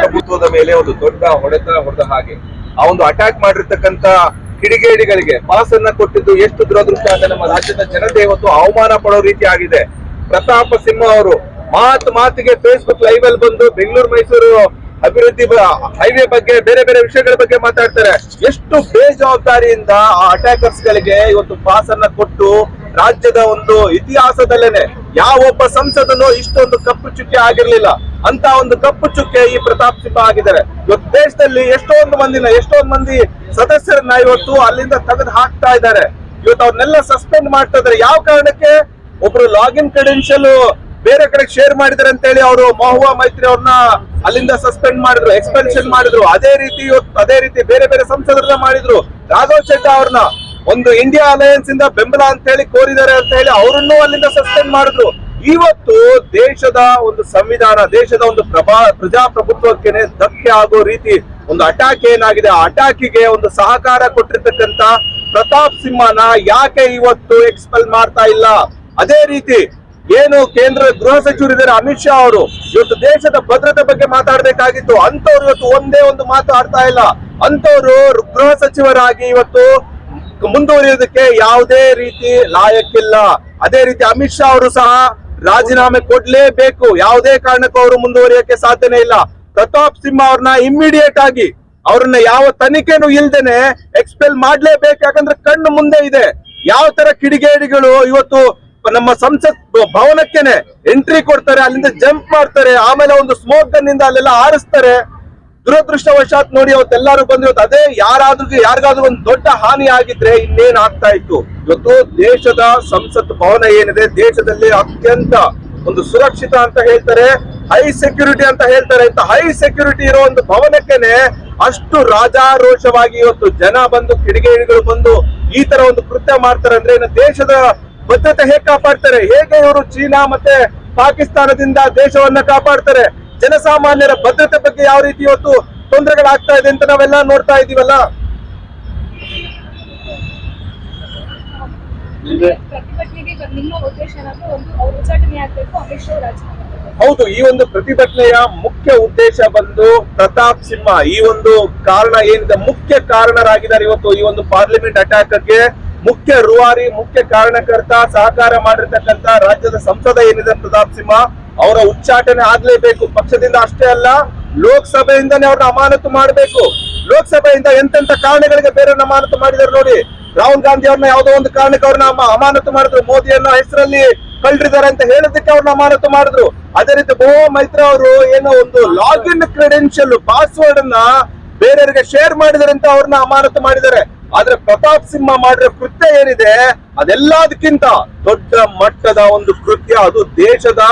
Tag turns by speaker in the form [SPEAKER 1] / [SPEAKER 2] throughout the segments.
[SPEAKER 1] ಪ್ರಭುತ್ವದ ಮೇಲೆ ಒಂದು ದೊಡ್ಡ ಹೊಡೆತ ಹೊಡೆದ ಹಾಗೆ. ಆ ಒಂದು ಅಟ್ಯಾಕ್ ಮಾಡಿರ್ತಕ್ಕಂತ ಕಿಡಿಗೇಡಿಗಳಿಗೆ ಪಾಸ್ ಅನ್ನ ಕೊಟ್ಟಿದ್ದು ಎಷ್ಟು ದುರದೃಷ್ಟ ಅಂತ ನಮ್ಮ ರಾಜ್ಯದ ಜನತೆ ಇವತ್ತು ಅವಮಾನ ಪಡೋ ರೀತಿ ಆಗಿದೆ. ಪ್ರತಾಪ ಸಿಂಹ ಅವರು ಮಾತು ಮಾತಿಗೆ ಫೇಸ್ಬುಕ್ ಲೈವ್ ಅಲ್ಲಿ ಬಂದು ಬೆಂಗಳೂರು, ಮೈಸೂರು ಅಭಿವೃದ್ಧಿ ಹೈವೇ ಬಗ್ಗೆ, ಬೇರೆ ಬೇರೆ ವಿಷಯಗಳ ಬಗ್ಗೆ ಮಾತಾಡ್ತಾರೆ. ಎಷ್ಟು ಬೇಜವಾಬ್ದಾರಿಯಿಂದ ಆ ಅಟ್ಯಾಕರ್ಸ್ ಗಳಿಗೆ ಇವತ್ತು ಪಾಸ್ ಅನ್ನ ಕೊಟ್ಟು ರಾಜ್ಯದ ಒಂದು ಇತಿಹಾಸದಲ್ಲೇನೆ ಯಾವೊಬ್ಬ ಸಂಸದನು ಇಷ್ಟೊಂದು ಕಪ್ಪು ಚುಕ್ಕೆ ಆಗಿರ್ಲಿಲ್ಲ. ಅಂತ ಒಂದು ಕಪ್ಪು ಚುಕ್ಕೆ ಈ ಪ್ರತಾಪ್ ಸಿಂಹ ಆಗಿದ್ದಾರೆ. ಇವತ್ತು ದೇಶದಲ್ಲಿ ಎಷ್ಟೊಂದು ಮಂದಿನ, ಎಷ್ಟೊಂದು ಮಂದಿ ಸದಸ್ಯರನ್ನ ಇವತ್ತು ಅಲ್ಲಿಂದ ತೆಗೆದು ಹಾಕ್ತಾ ಇದ್ದಾರೆ. ಇವತ್ತು ಅವ್ರನ್ನೆಲ್ಲ ಸಸ್ಪೆಂಡ್ ಮಾಡ್ತಾ ಇದ್ದಾರೆ. ಯಾವ ಕಾರಣಕ್ಕೆ? ಒಬ್ರು ಲಾಗಿನ್ ಕ್ರೆಡೆನ್ಷಿಯಲ್ ಬೇರೆ ಕಡೆ ಶೇರ್ ಮಾಡಿದ್ದಾರೆ ಅಂತ ಹೇಳಿ ಅವರು ಮಹುವಾ ಮೈತ್ರಿ ಅವ್ರನ್ನ ಅಲ್ಲಿಂದ ಸಸ್ಪೆಂಡ್ ಮಾಡಿದ್ರು ಎಕ್ಸ್ಪೆನ್ಷನ್ ಮಾಡಿದ್ರು. ಅದೇ ರೀತಿ ಅದೇ ರೀತಿ ಬೇರೆ ಬೇರೆ ಸಂಸದರನ್ನ ಮಾಡಿದ್ರು. ರಾಘವ್ ಶೆಟ್ಟ ಅವ್ರನ್ನ ಒಂದು ಇಂಡಿಯಾ ಅಲಯನ್ಸ್ ಇಂದ ಬೆಂಬಲ ಅಂತ ಹೇಳಿ ಕೋರಿದ್ದಾರೆ ಅಂತ ಹೇಳಿ ಅವರನ್ನು ಅಲ್ಲಿಂದ ಸಸ್ಪೆಂಡ್ ಮಾಡಿದ್ರು. ಇವತ್ತು ದೇಶದ ಒಂದು ಸಂವಿಧಾನ, ದೇಶದ ಒಂದು ಪ್ರಭಾ ಪ್ರಜಾಪ್ರಭುತ್ವಕ್ಕೆ ಧಕ್ಕೆ ಆಗೋ ರೀತಿ ಒಂದು ಅಟ್ಯಾಕ್ ಏನಾಗಿದೆ? ಆ ಅಟ್ಯಾಕಿಗೆ ಒಂದು ಸಹಕಾರ ಕೊಟ್ಟಿರ್ತಕ್ಕಂತ ಪ್ರತಾಪ್ ಸಿಂಹನ ಯಾಕೆ ಇವತ್ತು ಎಕ್ಸ್ಪೆಲ್ ಮಾಡ್ತಾ ಇಲ್ಲ? ಅದೇ ರೀತಿ ಏನು ಕೇಂದ್ರ ಗೃಹ ಸಚಿವರಿದ್ದಾರೆ? ಅಮಿತ್ ಶಾ ಅವರು. ಇವತ್ತು ದೇಶದ ಭದ್ರತೆ ಬಗ್ಗೆ ಮಾತಾಡಬೇಕಾಗಿತ್ತು. ಅಂತವ್ರು ಇವತ್ತು ಒಂದೇ ಒಂದು ಮಾತು ಆಡ್ತಾ ಇಲ್ಲ. ಅಂತವ್ರು ಗೃಹ ಸಚಿವರಾಗಿ ಇವತ್ತು ಮುಂದುವರಿಯೋದಕ್ಕೆ ಯಾವುದೇ ರೀತಿ ಲಾಯಕ್ಕಿಲ್ಲ. ಅದೇ ರೀತಿ ಅಮಿತ್ ಶಾ ಅವರು ಸಹ ರಾಜೀನಾಮೆ ಕೊಡ್ಲೇಬೇಕು. ಯಾವುದೇ ಕಾರಣಕ್ಕೂ ಅವರು ಮುಂದುವರಿಯೋಕೆ ಸಾಧ್ಯನೇ ಇಲ್ಲ. ಪ್ರತಾಪ್ ಸಿಂಹ ಅವ್ರನ್ನ ಇಮ್ಮಿಡಿಯೇಟ್ ಆಗಿ ಅವ್ರನ್ನ ಯಾವ ತನಿಖೆನೂ ಇಲ್ದೇನೆ ಎಕ್ಸ್ಪೆಲ್ ಮಾಡ್ಲೇಬೇಕು. ಯಾಕಂದ್ರೆ ಕಣ್ಣು ಮುಂದೆ ಇದೆ. ಯಾವ ತರ ಕಿಡಿಗೇಡಿಗಳು ಇವತ್ತು ನಮ್ಮ ಸಂಸತ್ ಭವನಕ್ಕೆನೆ ಎಂಟ್ರಿ ಕೊಡ್ತಾರೆ, ಅಲ್ಲಿಂದ ಜಂಪ್ ಮಾಡ್ತಾರೆ, ಆಮೇಲೆ ಒಂದು ಸ್ಮೋಕ್ ಗನ್ನಿಂದ ಅಲ್ಲೆಲ್ಲ ಆರಿಸ್ತಾರೆ. ದುರದೃಷ್ಟವಶಾತ್ ನೋಡಿ, ಅವತ್ತೆಲ್ಲರೂ ಬಂದಿರೋದು ಅದೇ ಯಾರಾದ್ರೂ ಯಾರಿಗಾದ್ರೂ ಒಂದು ದೊಡ್ಡ ಹಾನಿ ಆಗಿದ್ರೆ ಇನ್ನೇನ್ ಆಗ್ತಾ ಇತ್ತು? ಇವತ್ತು ದೇಶದ ಸಂಸತ್ ಭವನ ಏನಿದೆ, ದೇಶದಲ್ಲಿ ಅತ್ಯಂತ ಒಂದು ಸುರಕ್ಷಿತ ಅಂತ ಹೇಳ್ತಾರೆ ಹೈ ಸೆಕ್ಯೂರಿಟಿ ಅಂತ ಹೇಳ್ತಾರೆ. ಇಂತ ಹೈ ಸೆಕ್ಯೂರಿಟಿ ಇರೋ ಒಂದು ಭವನಕ್ಕೆನೆ ಅಷ್ಟು ರಾಜಾರೋಷವಾಗಿ ಇವತ್ತು ಜನ ಬಂದು, ಕಿಡಿಗೇಡಿಗಳು ಬಂದು ಈ ತರ ಒಂದು ಕೃತ್ಯ ಮಾಡ್ತಾರೆ ಅಂದ್ರೆ ಇನ್ನು ದೇಶದ ಭದ್ರತೆ ಹೇಗೆ ಕಾಪಾಡ್ತಾರೆ? ಹೇಗೆ ಇವರು ಚೀನಾ ಮತ್ತೆ ಪಾಕಿಸ್ತಾನದಿಂದ ದೇಶವನ್ನ ಕಾಪಾಡ್ತಾರೆ? ಜನಸಾಮಾನ್ಯರ ಭದ್ರತೆ ಬಗ್ಗೆ ಯಾವ ರೀತಿ ಇವತ್ತು ತೊಂದರೆಗಳಾಗ್ತಾ ಇದೆ ಅಂತ ನಾವೆಲ್ಲ ನೋಡ್ತಾ ಇದೀವಲ್ಲ. ಹೌದು ಈ ಒಂದು ಪ್ರತಿಭಟನೆಯ ಮುಖ್ಯ ಉದ್ದೇಶ ಬಂದು ಪ್ರತಾಪ್ ಸಿಂಹ. ಈ ಒಂದು ಕಾರಣ ಏನಿದೆ? ಮುಖ್ಯ ಕಾರಣರಾಗಿದ್ದಾರೆ ಇವತ್ತು ಈ ಒಂದು ಪಾರ್ಲಿಮೆಂಟ್ ಅಟ್ಯಾಕ್ಗೆ ಮುಖ್ಯ ರೂವಾರಿ, ಮುಖ್ಯ ಕಾರಣಕರ್ತ ಸಹಕಾರ ಮಾಡಿರ್ತಕ್ಕಂತ ರಾಜ್ಯದ ಸಂಸದ ಏನಿದೆ ಪ್ರತಾಪ್ ಸಿಂಹ, ಅವರ ಉಚ್ಚಾಟನೆ ಆಗ್ಲೇಬೇಕು. ಪಕ್ಷದಿಂದ ಅಷ್ಟೇ ಅಲ್ಲ, ಲೋಕಸಭೆಯಿಂದನೇ ಅವ್ರನ್ನ ಅಮಾನತು ಮಾಡಬೇಕು. ಲೋಕಸಭೆಯಿಂದ ಎಂತೆಂತ ಕಾರಣಗಳಿಗೆ ಬೇರೆ ಅಮಾನತು ಮಾಡಿದಾರೆ ನೋಡಿ. ರಾಹುಲ್ ಗಾಂಧಿ ಅವ್ರನ್ನ ಯಾವುದೋ ಒಂದು ಕಾರಣಕ್ಕೆ ಅವ್ರನ್ನ ಅಮ- ಅಮಾನತು ಮಾಡಿದ್ರು. ಮೋದಿಯನ್ನ ಹೆಸರಲ್ಲಿ ಕಳ್ರಿದ್ದಾರೆ ಅಂತ ಹೇಳೋದಕ್ಕೆ ಅವ್ರನ್ನ ಅಮಾನತು ಮಾಡಿದ್ರು. ಅದೇ ರೀತಿ ಬೋ ಮೈತ್ರ ಅವರು ಏನೋ ಒಂದು ಲಾಗಿನ್ ಕ್ರೆಡೆನ್ಷಿಯಲ್ ಪಾಸ್ವರ್ಡ್ ಅನ್ನ ಬೇರೆಯವರಿಗೆ ಶೇರ್ ಮಾಡಿದಾರೆ ಅಂತ ಅವ್ರನ್ನ ಅಮಾನತು ಮಾಡಿದ್ದಾರೆ. ಆದ್ರೆ ಪ್ರತಾಪ್ ಸಿಂಹ ಮಾಡಿರೋ ಕೃತ್ಯ ಏನಿದೆ, ಅದೆಲ್ಲದಕ್ಕಿಂತ ದೊಡ್ಡ ಮಟ್ಟದ ಒಂದು ಕೃತ್ಯ ಅದು ದೇಶದ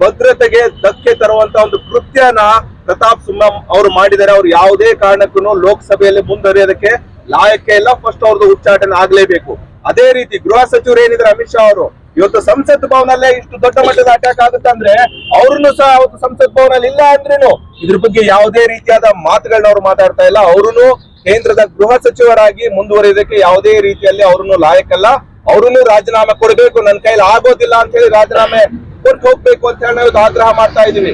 [SPEAKER 1] ಭದ್ರತೆಗೆ ಧಕ್ಕೆ ತರುವಂತ ಒಂದು ಕೃತ್ಯನ ಪ್ರತಾಪ್ ಸಿಂಹ ಅವರು ಮಾಡಿದ್ದಾರೆ. ಅವ್ರು ಯಾವುದೇ ಕಾರಣಕ್ಕೂ ಲೋಕಸಭೆಯಲ್ಲಿ ಮುಂದುವರಿಯೋದಕ್ಕೆ ಲಾಯಕ್ಕೆ ಇಲ್ಲ ಫಸ್ಟ್ ಅವ್ರದ್ದು ಉಚ್ಚಾಟನೆ ಆಗ್ಲೇಬೇಕು. ಅದೇ ರೀತಿ ಗೃಹ ಸಚಿವರು ಏನಿದ್ರು ಅಮಿತ್ ಶಾ ಅವರು, ಇವತ್ತು ಸಂಸತ್ ಭವನಲ್ಲೇ ಇಷ್ಟು ದೊಡ್ಡ ಮಟ್ಟದ ಅಟ್ಯಾಕ್ ಆಗುತ್ತೆ ಅಂದ್ರೆ ಅವ್ರನ್ನು ಸಹ ಅವತ್ತು ಸಂಸತ್ ಭವನಲ್ಲಿ ಇಲ್ಲ ಅಂದ್ರೇನು? ಇದ್ರ ಬಗ್ಗೆ ಯಾವುದೇ ರೀತಿಯಾದ ಮಾತುಗಳನ್ನ ಅವ್ರು ಮಾತಾಡ್ತಾ ಇಲ್ಲ. ಅವ್ರು ಕೇಂದ್ರದ ಗೃಹ ಸಚಿವರಾಗಿ ಮುಂದುವರಿಯೋದಕ್ಕೆ ಯಾವುದೇ ರೀತಿಯಲ್ಲಿ ಅವರನ್ನು ಲಾಯಕ್ಕಲ್ಲ ಅವರನ್ನು ರಾಜೀನಾಮೆ ಕೊಡಬೇಕು. ನನ್ನ ಕೈಲಿ ಆಗೋದಿಲ್ಲ ಅಂತ ಹೇಳಿ ರಾಜೀನಾಮೆ ಕೊಟ್ಟು ಹೋಗ್ಬೇಕು ಅಂತ ಹೇಳಿ ನಾವು ಆಗ್ರಹ ಮಾಡ್ತಾ ಇದೀವಿ